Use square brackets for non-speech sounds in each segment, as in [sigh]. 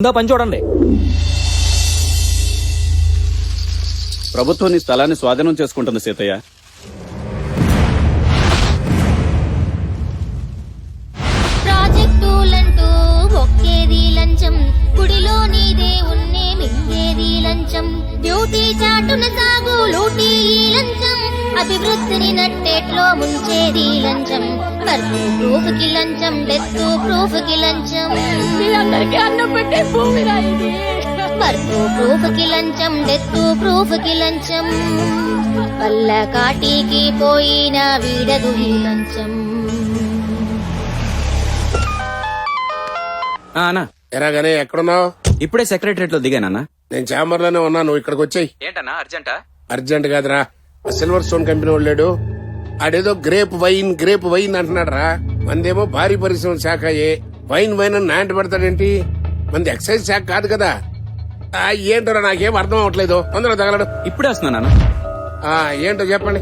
ఉందా పని చూడండి. ప్రభుత్వం నీ స్థలాన్ని స్వాధీనం చేసుకుంటుంది సీతయ్య. ప్రాజెక్టులంటూ ఒక్కేది లంచం గుడిలో నీదే ఉన్నే మింగేది లంచం డ్యూటీ చాటున సాగు లూటీ లంచం అభివృద్ధిని నట్టేట్లో ముంచేది లంచం. బర్త్ ప్రూఫ్కి లంచం. డెత్ ప్రూఫ్కి లంచం బర్త్ ప్రూఫ్కి లంచం డెత్ ప్రూఫ్కి లంచం. పల్ల కాటికి పోయిన వీడదు ఈ లంచం. అన్నా. ఎలాగనే ఎక్కడున్నావు? ఇప్పుడే సెక్రటరేట్లో దిగానన్నా నేను చాంబర్లోనే ఉన్నా నువ్వు ఇక్కడికి వచ్చాయి. ఏంటన్నా అర్జెంటా? అర్జెంట్ కాదురా. సిల్వర్ స్టోన్ కంపెనీ వాళ్ళాడు ఆడేదో గ్రేప్ వైన్ గ్రేప్ వైన్ అంటున్నాడు రా మందేమో భారీ పరిశ్రమ శాఖ అయ్యే వైన్ వైన్ అని నాంటి పెడతాడేంటి? మంది ఎక్సైజ్ శాఖ కాదు కదా. ఆ, ఏంటోరా నాకేం అర్థం అవ్వట్లేదు. తొందరగా తగలడు. ఇప్పుడే వస్తున్నానా ఏంటో చెప్పండి.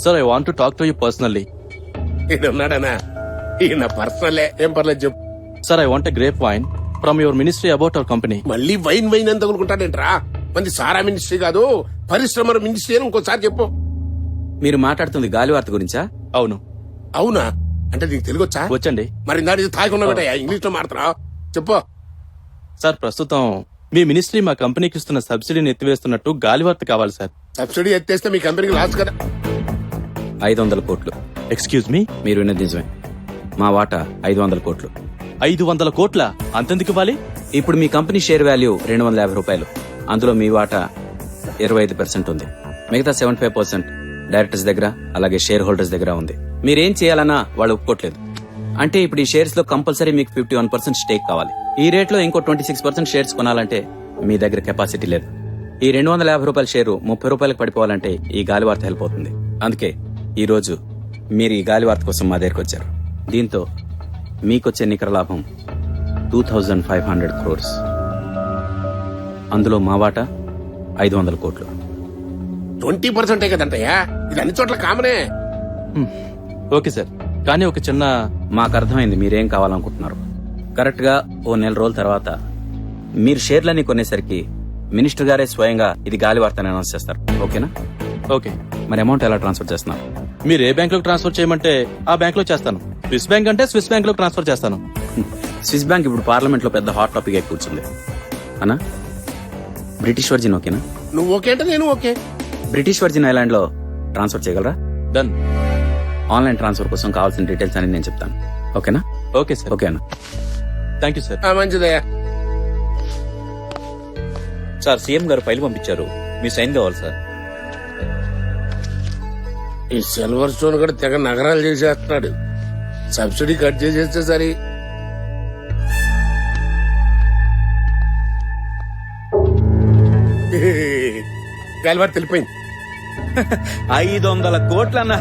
Sir I want to talk to you personally ఈడు ఉన్నాడనా? ఈయన పర్సనలే. ఏం పర్లేదు చెప్పు. Sir I want grape wine from your ministry about our company మళ్ళీ వైన్ వైన్ అని తగులుకుంటాడేంట్రా? మంది సారా మినిస్ట్రీ కాదు. పరిశ్రమల మినిస్ట్రీ అని ఇంకోసారి చెప్పు. మీరు మాట్లాడుతుంది గాలివార్త గురించా? అవును. అవునా? అంటే నీకు తెలుగు వచ్చా వచ్చండి. మరి దాని బిడ్డ ఇంగ్లీష్లో మాడుతున్నావు చెప్పు. సార్ ప్రస్తుతం మీ మినిస్ట్రీ మా కంపెనీకి ఇస్తున్న సబ్సిడీని ఎత్తివేస్తున్నట్టు గాలివార్త కావాలి సార్. సబ్సిడీ ఎత్తేస్తే మీ కంపెనీకి లాస్ కదా. ఐదు వందల కోట్లు. ఎక్స్క్యూజ్ మీ మీరు విన్నది నిజమే. మా వాటా ఐదు వందల కోట్లు. ఐదు వందల కోట్ల? అంతెందుకు ఇవ్వాలి? ఇప్పుడు మీ కంపెనీ షేర్ వాల్యూ రెండు వందల యాభై రూపాయలు. అందులో మీ వాటా ఇరవై ఐదు పర్సెంట్ ఉంది. మిగతా సెవెంటీ ఫైవ్ పర్సెంట్ డైరెక్టర్స్ దగ్గర అలాగే షేర్ హోల్డర్స్ దగ్గర ఉంది. మీరేం చేయాలన్నా వాళ్ళు ఒప్పుకోవట్లేదు అంటే ఇప్పుడు ఈ షేర్స్లో కంపల్సరీ మీకు ఫిఫ్టీ వన్ పర్సెంట్ స్టేక్ కావాలి. ఈ రేట్లో ఇంకో ట్వంటీ సిక్స్ పర్సెంట్ షేర్స్ కొనాలంటే మీ దగ్గర కెపాసిటీ లేదు. ఈ రెండు వందల యాభై రూపాయల షేరు ముప్పై రూపాయలకు పడిపోవాలంటే ఈ గాలివార్త హెల్ప్ అవుతుంది. అందుకే ఈ రోజు మీరు ఈ గాలివార్త కోసం మా దగ్గరకు వచ్చారు. దీంతో మీకొచ్చే నికర లాభం two thousand five hundred crores అందులో మా వాటా ఐదు వందల కోట్లు. ట్వంటీ పర్సెంటే కదంటయ్యా? ఇది అన్ని చోట్ల కామనే. Okay sir. కానీ ఒక చిన్న మాకు అర్థమైంది మీరేం కావాలనుకుంటున్నారు. కరెక్ట్గా ఓ నెల రోజుల తర్వాత మీరు షేర్లన్నీ కొనేసరికి మినిస్టర్ గారే స్వయంగా ఇది గాలి వార్తని అనౌన్స్ చేస్తారు. ఓకేనా? ఓకే. మరి అమౌంట్ ఎలా ట్రాన్స్ఫర్ చేస్తున్నారు? మీరు ఏ బ్యాంక్లో ట్రాన్స్ఫర్ చేయమంటే ఆ బ్యాంక్లో చేస్తాను. స్విస్ బ్యాంక్ అంటే స్విస్ బ్యాంక్లో ట్రాన్స్ఫర్ చేస్తాను. స్విస్ బ్యాంక్ ఇప్పుడు పార్లమెంట్లో పెద్ద హాట్ టాపిక్ అయి కూర్చుంది. అనా బ్రిటిష్ వర్జిన్ ఓకేనా? నువ్వు ఓకే అంటే నేను ఓకే. బ్రిటిష్ వర్జిన్ ఐలాండ్లో ట్రాన్స్ఫర్ చేయగలరా? డన్ ఆన్లైన్ ట్రాన్స్ఫర్ కోసం కావాల్సిన డీటెయిల్స్ అని నేను చెప్తాను. ఓకేనా? Okay sir. ఓకేనా థ్యాంక్ యూ సార్ ఆ, మంచిదయ్యా. సార్ సీఎం గారు ఫైల్ పంపించారు. మీ సైన్ కావాలి సార్. ఈ సిల్వర్ స్టోన్ కూడా తెగ నగరాలు చేసేస్తున్నాడు. సబ్సిడీ కట్ చేసేస్తే సరి. గల్వారు తెలిపోయింది. ఐదు వందల కోట్లన్న.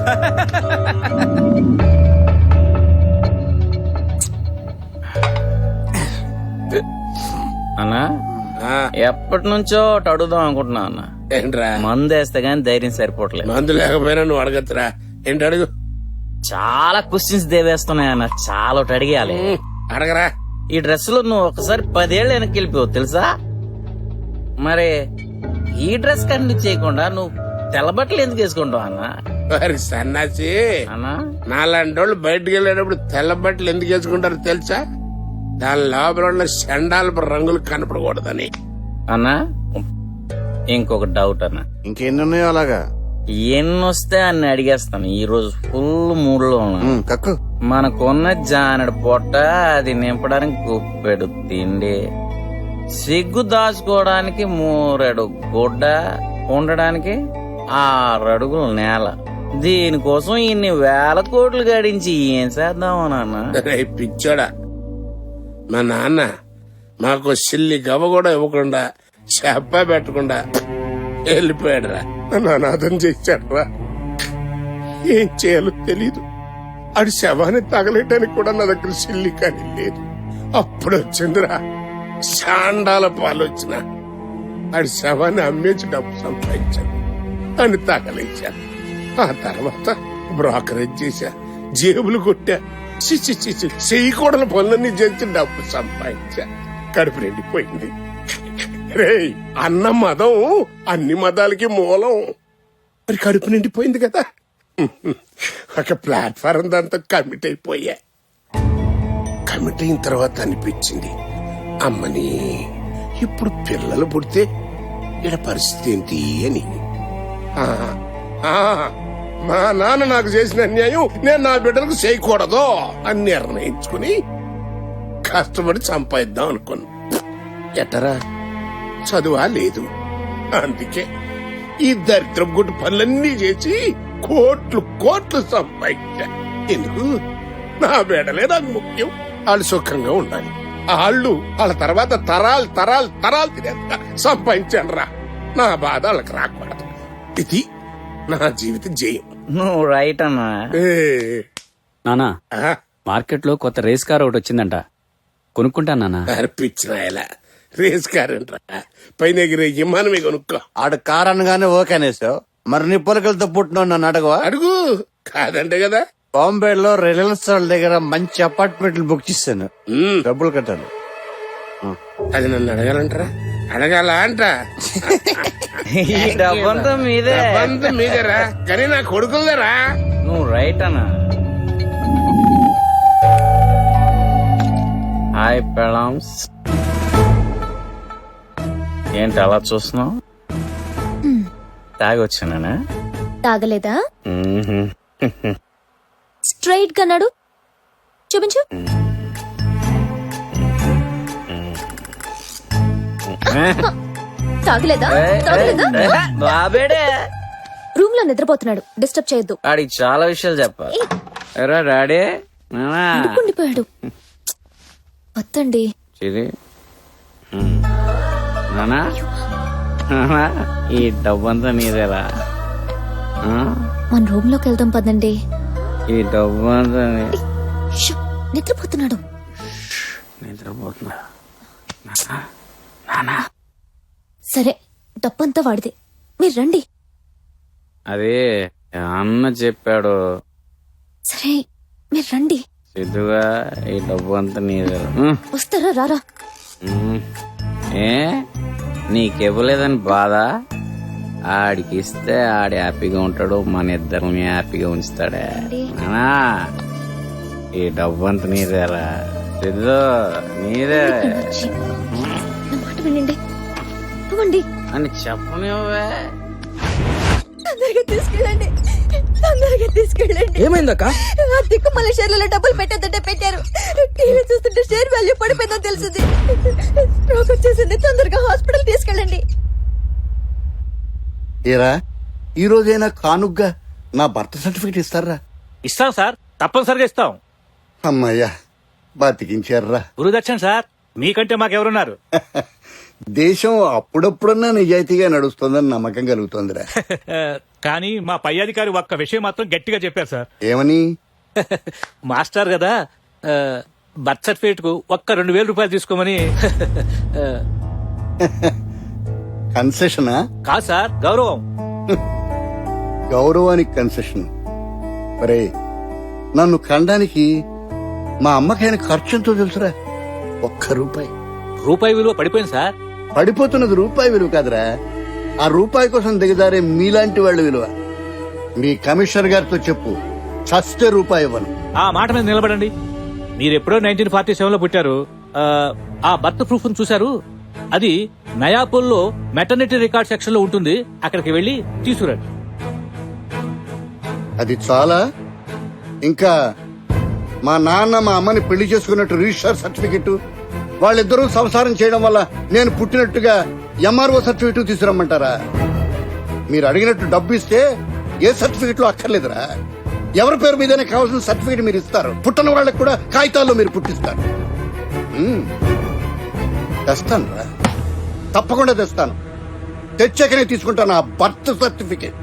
అన్నా ఎప్పటి నుంచో అడుగుదాం అనుకుంటున్నా అన్న. ఏంట్రా? మందు వేస్తే గానీ ధైర్యం సరిపోవట్లేదు. మందు లేకపోయినా నువ్వు అడగత్తురా ఏంటి అడుగు? చాలా క్వశ్చన్స్ దేవేస్తున్నాయి అన్న. చాలా ఒకటి అడిగాలి ఉమ్, అడగరా. ఈ డ్రెస్లో నువ్వు ఒకసారి పదేళ్ళు వెనక్కి వెళ్ళిపోవు తెలుసా? మరి ఈ డ్రెస్ కంటిన్యూ చేయకుండా నువ్వు తెల్ల బట్టలు ఎందుకు వేసుకుంటావు అన్న? వారి సన్నాసి అన్నా? నాలాంటి వాళ్ళు బయటకు వెళ్ళేటప్పుడు తెల్ల బట్టలు ఎందుకు వేసుకుంటారో తెలుసా? దాని లోపల ఉన్న చండాలపు రంగులు కనపడకూడదని. అన్నా ఇంకొక డౌట్ అన్న. ఇంకెన్నున్నాయో అలాగా? ఎన్ని వస్తే అన్ని అడిగేస్తాను. ఈ రోజు ఫుల్ మూడ్లో ఉన్నా. ఉమ్, కక్కు. మనకున్న జానడు పొట్ట అది నింపడానికి గుప్పెడు తిండి. సిగ్గు దాచుకోవడానికి మూరెడు గుడ్డ ఉండడానికి ఆరు అడుగులు నేల. దీనికోసం ఇన్ని వేల కోట్లు గడించి ఏం చేద్దాం నాన్న? పిచ్చోడా. మా నాన్న మాకు సిల్లి గవ్వ కూడా ఇవ్వకుండా చెప్ప పెట్టకుండా వెళ్ళిపోయాడురా. నన్ను అనాథం చేశాడురా. ఏం చేయాలో తెలీదు. ఆడి శవాన్ని తగలేయడానికి కూడా నా దగ్గర సిల్లి కానీ లేదు. అప్పుడు వచ్చిందిరా శాండాల పాలు వచ్చిన ఆడి శవాన్ని అమ్మేసి డబ్బు సంపాదించాను. అని తగలేశాను ఆ తర్వాత బ్రోకరేజ్ చేశా. జేబులు కొట్టా. చిచ్చి చిచ్చి చి, చేయకూడని పనులన్నీ చేసి డబ్బు సంపాదించా. కడుపు నిండిపోయింది. రేయ్ అన్న మదం అన్ని మతాలకి మూలం. మరి కడుపు నిండిపోయింది కదా. ఒక ప్లాట్ఫారం దాంతో కమిట్ అయిపోయా. కమిట్ అయిన తర్వాత అనిపించింది. అమ్మని ఇప్పుడు పిల్లలు పుడితే ఇక్కడ పరిస్థితి ఏంటి అని. మా నాన్న నాకు చేసిన అన్యాయం నేను నా బిడ్డలకు చేయకూడదు అని నిర్ణయించుకుని కష్టపడి సంపాదిద్దాం అనుకున్నా. ఎటరా చదువా లేదు. అందుకే ఈ దరిద్రం గుడ్డు పనులన్నీ చేసి కోట్లు కోట్లు సంపాదించా. ఎందుకు? నా బిడ్డలే నాకు ముఖ్యం. వాళ్ళు సుఖంగా ఉండాలి. వాళ్ళు వాళ్ళ తర్వాత తరాలు తరాలు తరాలు తినేంత సంపాదించాను రా నా బాధ వాళ్ళకి రాకూడదు. ఇది నా జీవిత జయం. నువ్వు రైట్ అన్నా. ఏ, నానా ఆ, మార్కెట్లో కొత్త రేస్ కార్ ఒకటి వచ్చిందంట. కొనుక్కుంటా నానా? అర్పించిన ఇలా రేస్ కారంట్రా పైన ఎగిరే విమానమే కొనుక్కో. ఆడు కార్ అనగానే ఓకే అనేసావు. మరి నీ పొలకలతో పుట్టిన నన్ను అడగవా? అడుగు. కాదంటే కదా. బాంబేలో రిలయన్స్ వాళ్ళ దగ్గర మంచి అపార్ట్మెంట్లు బుక్ చేశాను. డబ్బులు కట్టాను. అది నన్ను అడగాలంటారా? అడగాల అంట ఈ డబ్బంతా మీదే. డబ్బంతా మీదేరా? కానీ నా కొడుకులదేరా. నువ్వు రైట్ అన్నా. హాయ్ పెళాంస్ ఏంటి అలా చూస్తున్నావు? తాగి వచ్చానా తాగలేదా? స్ట్రైట్గా నడు. చూపించు. తాగలేదా? తాగలేదా? బాబేడే. రూమ్లో నిద్రపోతున్నాడు. డిస్టర్బ్ చేయొద్దు. ఆడికి చాలా విషయాలు చెప్పాలి ఎరా డాడీ ఉండిపోయాడు వద్దండి. చిరి. నానా. నానా ఈ డబ్బంతా నీదేరా. ఆ? మన రూమ్లోకి వెళ్దాం పదండి. ఈ డబ్బంతా నీ- షూ, నిద్రపోతున్నాడు. నిద్రపోతున్నా. సరే డబ్బంతా వాడిదే. మీరు రండి. అది అన్న చెప్పాడు. సరే మీరు రండి. సిద్ధుగా ఈ డబ్బు అంతా నీదే ఉమ్, వస్తారా రారా? ఉమ్. ఏ? నీకివ్వలేదని బాధ? ఆడికి ఇస్తే ఆడి హ్యాపీగా ఉంటాడు మన ఇద్దరిని హ్యాపీగా ఉంచుతాడే. ఈ డబ్బు అంతా నీదేరా. సిద్ధు నీదే. వినండి. అని చెప్పనివ్వే తొందరగా తీసుకెళ్ళండి. తొందరగా తీసుకెళ్ళండి. ఏమైందక్క? ఆ దిక్కుమల షేర్లలో డబ్బులు పెట్టేదంటే పెట్టారు. టీవీ చూస్తుంటే షేర్ వాల్యూ పడిపోయిందని తెలిసింది. స్ట్రోక్ వచ్చేసింది తొందరగా హాస్పిటల్ తీసుకెళ్ళండి. ఏరా? ఈ రోజైనా కానుగ్గా నా బర్త్ సర్టిఫికేట్ ఇస్తారా? ఇస్తాం సార్ తప్పనిసరిగా ఇస్తాం. అమ్మయ్యా బతికించారా గురుదక్షిణ సార్ మీకంటే మాకెవరున్నారు? [laughs] దేశం అప్పుడప్పుడన్నా నిజాయితీగా నడుస్తుందని నమ్మకం కలుగుతోందిరా. [laughs] కానీ మా పై అధికారి ఒక్క విషయం మాత్రం గట్టిగా చెప్పారు సార్. ఏమని? [laughs] మాస్టర్ కదా ఆ, బర్త్ సర్టిఫికేట్కు ఒక్క రెండు వేల రూపాయలు తీసుకోమని. కన్సెషనా కాదు సార్ గౌరవం. గౌరవానికి కన్సెషన్ మరే నన్ను కండానికి మా అమ్మకైన ఖర్చు ఎంతో తెలుసురా. ఒక్క రూపాయి. రూపాయి విలువ పడిపోయింది సార్. పడిపోతున్నది రూపాయి విలువ కాదురా. ఆ రూపాయి కోసం దిగజారే మీలాంటి వాళ్ళ విలువ. మీ కమిషనర్ గారితో చెప్పు. చస్తే రూపాయి ఇవ్వను. ఆ మాట మీద నిలబడండి. మీరు ఎప్పుడో నైన్టీన్ ఫార్టీ సెవెన్లో పుట్టారు. ఆ, ఆ బర్త్ ప్రూఫ్ చూశారు? అది నయాపూల్లో మెటర్నిటీ రికార్డ్ సెక్షన్లో ఉంటుంది. అక్కడికి వెళ్ళి తీసుకురండి. అది చాలా. ఇంకా మా నాన్న మా అమ్మని పెళ్ళి చేసుకున్నట్టు రిజిస్టర్ సర్టిఫికెట్ వాళ్ళిద్దరూ సంసారం చేయడం వల్ల నేను పుట్టినట్టుగా ఎంఆర్ఓ సర్టిఫికెట్ తీసుకురమ్మంటారా? మీరు అడిగినట్టు డబ్బు ఇస్తే ఏ సర్టిఫికెట్లో అక్కర్లేదురా. ఎవరి పేరు మీదనే కావాల్సిన సర్టిఫికెట్ మీరు ఇస్తారు. పుట్టని వాళ్ళకి కూడా కాగితాల్లో మీరు పుట్టిస్తారు. తెస్తాను రా తప్పకుండా తెస్తాను. తెచ్చాకనే తీసుకుంటాను ఆ బర్త్ సర్టిఫికేట్.